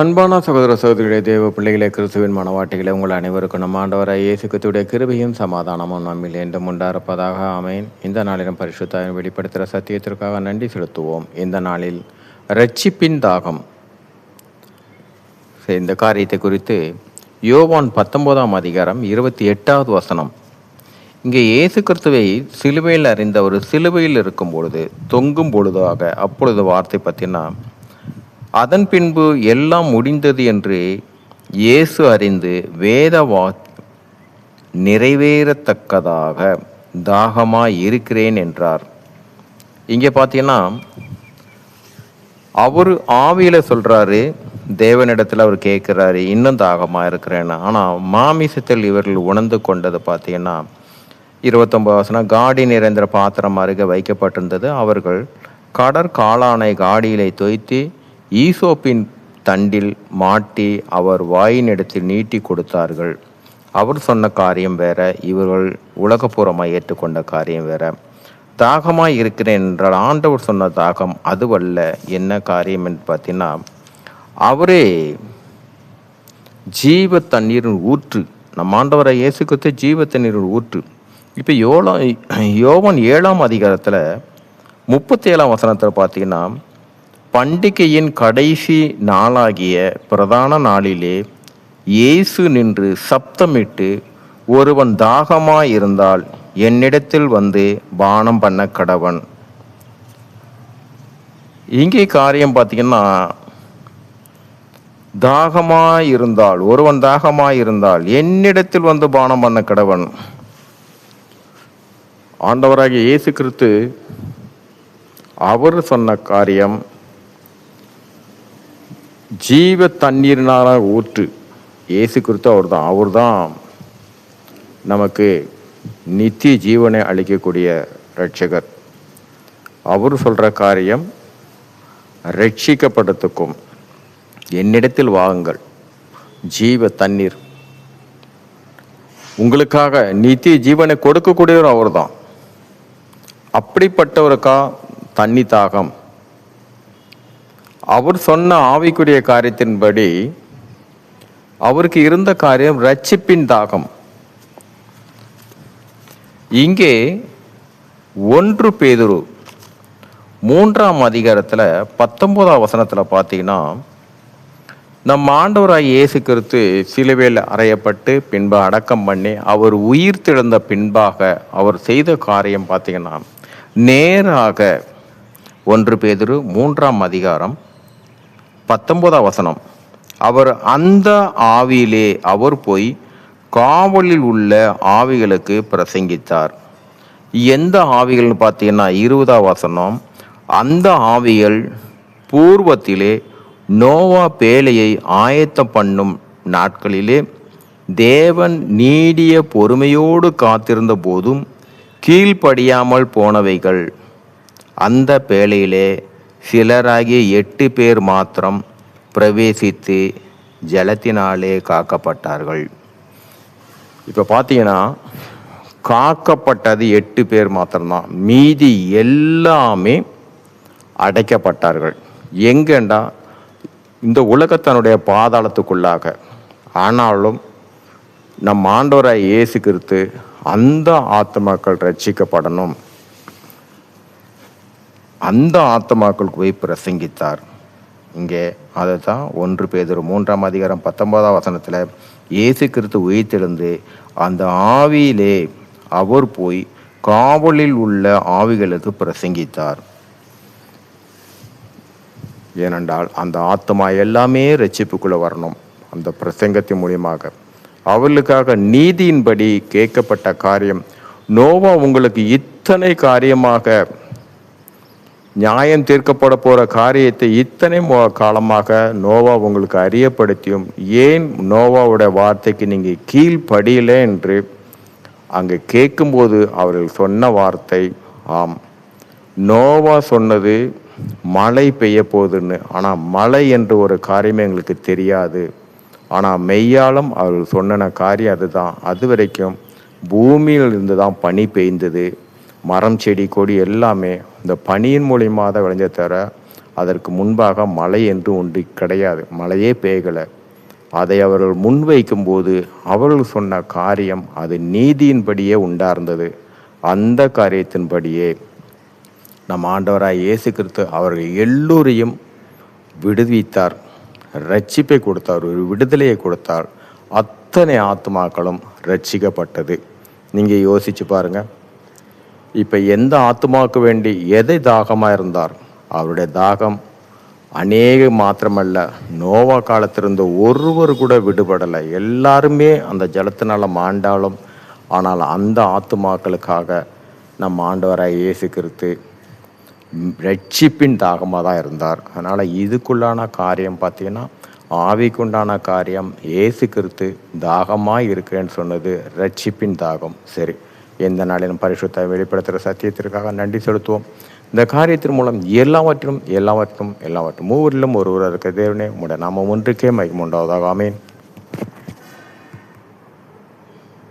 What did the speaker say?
அன்பான சகோதர சகோதரிகளே தேவ பிள்ளைகளே கிறிஸ்துவின் மனவாட்டிகளே உங்கள் அனைவருக்கும் நம்ம ஆண்டவராய் இயேசு கிறிஸ்துடைய கிருபையும் சமாதானமும் நம்மில் என்றும் உண்டாயிருப்பதாக ஆமேன். இந்த நாளிலும் பரிசுத்தாயின் வெளிப்படுத்துகிற சத்தியத்திற்காக நன்றி செலுத்துவோம். இந்த நாளில் ரட்சிப்பின் தாகம். இந்த காரியத்தை குறித்து யோவான் பத்தொன்பதாம் அதிகாரம் இருபத்தி எட்டாவது வசனம். இங்கே இயேசு கிறிஸ்துவை சிலுவையில் அறிந்த ஒரு சிலுவையில் இருக்கும் பொழுது தொங்கும் பொழுதாக அப்பொழுது வார்த்தை பற்றினா அதன் பின்பு எல்லாம் முடிந்தது என்று இயேசு அறிந்து வேத வா நிறைவேறத்தக்கதாக தாகமாக இருக்கிறேன் என்றார். இங்கே பார்த்தீங்கன்னா அவர் ஆவியில் சொல்கிறாரு தேவனிடத்தில் அவர் கேட்குறாரு இன்னும் தாகமாக இருக்கிறேன்னு. ஆனால் மாமிசத்தில் இவர்கள் உணர்ந்து கொண்டது பார்த்தீங்கன்னா இருபத்தொம்பது வசனம் காடி நிறைந்த பாத்திரம் அருகே வைக்கப்பட்டிருந்தது. அவர்கள் கடற்காளானை காடியிலே தொய்த்து ஈசோப்பின் தண்டில் மாட்டி அவர் வாயினிடத்தில் நீட்டி கொடுத்தார்கள். அவர் சொன்ன காரியம் வேற இவர்கள் உலகபூர்வமாக ஏற்றுக்கொண்ட காரியம் வேற. தாகமாக இருக்கிறேன் என்றால் ஆண்டவர் சொன்ன தாகம் அதுவல்ல. என்ன காரியம் என்று பார்த்தீங்கன்னா அவரே ஜீவ தண்ணீரின் ஊற்று. நம் ஆண்டவரை இயேசு கிறிஸ்து ஜீவ தண்ணீரின் ஊற்று. இப்போ யோலா யோவன் ஏழாம் அதிகாரத்தில் முப்பத்தி ஏழாம் வசனத்தில் பார்த்தீங்கன்னா பண்டிகையின் கடைசி நாளாகிய பிரதான நாளிலே இயேசு நின்று சப்தமிட்டு ஒருவன் தாகமாயிருந்தால் என்னிடத்தில் வந்து பானம் பண்ண கடவன். இங்கே காரியம் பார்த்தீங்கன்னா தாகமாயிருந்தால் ஒருவன் தாகமாயிருந்தால் என்னிடத்தில் வந்து பானம் பண்ண கடவன். ஆண்டவராகிய இயேசு கிறிஸ்து அவர் சொன்ன காரியம் ஜீவ தண்ணீர்னால ஊற்று. இயேசு கிறிஸ்து அவர் தான் அவர் தான் நமக்கு நித்திய ஜீவனை அளிக்கக்கூடிய ரட்சகர் அவர் சொல்கிற காரியம் ரட்சிக்கப்படுறதுக்கும் என்னிடத்தில் வாங்குங்கள் ஜீவ தண்ணீர். உங்களுக்காக நித்திய ஜீவனை கொடுக்கக்கூடியவர் அவர் தான் அப்படிப்பட்டவருக்கா தண்ணி தாகம். அவர் சொன்ன ஆவிக்குரிய காரியத்தின்படி அவருக்கு இருந்த காரியம் ரட்சிப்பின் தாகம். இங்கே ஒன்று பேதுரு மூன்றாம் அதிகாரத்தில் பத்தொன்பதாம் வசனத்தில் பார்த்தீங்கன்னா நம் ஆண்டவராய் இயேசு கிறிஸ்து சிலுவையில் அறையப்பட்டு பின்பு அடக்கம் பண்ணி அவர் உயிர் திழந்த பின்பாக அவர் செய்த காரியம் பார்த்தீங்கன்னா நேராக ஒன்று பேதுரு மூன்றாம் அதிகாரம் பத்தொன்பதாம் வசனம். அவர் அந்த ஆவியிலே அவர் போய் காவலில் உள்ள ஆவிகளுக்கு பிரசங்கித்தார். எந்த ஆவிகள்னு பார்த்தீங்கன்னா இருபதாம் வசனம் அந்த ஆவிகள் பூர்வத்திலே நோவா பேழையை ஆயத்தம் பண்ணும் நாட்களிலே தேவன் நீடிய பொறுமையோடு காத்திருந்த போதும் கீழ்ப்படியாமல் போனவைகள் அந்த பேழையிலே சிலராகிய எட்டு பேர் மாத்திரம் பிரவேசித்து ஜலத்தினாலே காக்கப்பட்டார்கள். இப்போ பார்த்தீங்கன்னா காக்கப்பட்டது எட்டு பேர் மாத்திரம்தான். மீதி எல்லாமே அடைக்கப்பட்டார்கள். எங்கேண்டா? இந்த உலகத்தனுடைய பாதாளத்துக்குள்ளாக. ஆனாலும் நம் ஆண்டவராய் இயேசு கிறிஸ்து அந்த ஆத்மாக்கள் ரட்சிக்கப்படணும். அந்த ஆத்மாக்களுக்கு போய் பிரசங்கித்தார். இங்கே அதை தான் ஒன்று பேதர் மூன்றாம் அதிகாரம் பத்தொன்பதாம் வசனத்தில் இயேசு கிறிஸ்து உயிர்த்தெழுந்து அந்த ஆவியிலே அவர் போய் காவலில் உள்ள ஆவிகளுக்கு பிரசங்கித்தார். ஏனென்றால் அந்த ஆத்மா எல்லாமே ரட்சிப்புக்குள்ளே வரணும். அந்த பிரசங்கத்தின் மூலியமாக. அவர்களுக்காக நீதியின்படி கேட்கப்பட்ட காரியம். நோவா உங்களுக்கு இத்தனை காரியமாக நியாயம் தீர்க்கப்பட போகிற காரியத்தை இத்தனை காலமாக நோவா உங்களுக்கு அறியப்படுத்தியும் ஏன் நோவாவோட வார்த்தைக்கு நீங்கள் கீழ்ப்படியல என்று அங்கே கேட்கும்போது அவர்கள் சொன்ன வார்த்தை ஆம். நோவா சொன்னது மழை பெய்ய போகுதுன்னு. ஆனால் மழை என்று ஒரு காரியமே எங்களுக்கு தெரியாது. ஆனால் மெய்யாலும் அவர்கள் சொன்ன காரியம் அதுதான். அது வரைக்கும் பூமியில் இருந்து தான் பனி பெய்ந்தது. மரம் செடி கொடி எல்லாமே இந்த பனியின் மூலியமாக தான் விளைஞ்ச தவிர அதற்கு முன்பாக மழை என்று ஒன்று கிடையாது. மழையே பெய்யலை அதை அவர்கள் முன்வைக்கும்போது அவர்கள் சொன்ன காரியம் அது நீதியின்படியே உண்டார்ந்தது. அந்த காரியத்தின்படியே நம் ஆண்டவராய் இயேசு கிறிஸ்து அவர்கள் எல்லோரையும் விடுவித்தார். ரட்சிப்பை கொடுத்தார். ஒரு விடுதலையை கொடுத்தார். அத்தனை ஆத்மாக்களும் ரட்சிக்கப்பட்டது நீங்கள் யோசிச்சு பாருங்கள் இப்போ எந்த ஆத்மாவுக்கு வேண்டி எதை தாகமாக இருந்தார்? அவருடைய தாகம் அநேக மாத்திரமல்ல நோவா காலத்திலிருந்து ஒருவர் கூட விடுபடலை. எல்லாருமே அந்த ஜலத்தினால் மாண்டாலும் ஆனால் அந்த ஆத்துமாக்களுக்காக நம் ஆண்டவராக இயேசு கிறிஸ்து ரட்சிப்பின் தாகமாக தான் இருந்தார். அதனால் இதுக்குள்ளான காரியம் பார்த்தீங்கன்னா ஆவிக்குண்டான காரியம் இயேசு கிறிஸ்து தாகமாக இருக்கிறேன்னு சொன்னது ரட்சிப்பின் தாகம். சரி. எந்த நாளிலும் பரிசுத்த வெளிப்படுத்துகிற சத்தியத்திற்காக நன்றி செலுத்துவோம். இந்த காரியத்தின் மூலம் எல்லாவற்றிலும் எல்லாவற்றும் எல்லாவற்றும் மூவரிலும் ஒருவர் இருக்க தேவனே உடைய நாம ஒன்றுக்கே மகிமுண்டாவதாக ஆமேன்.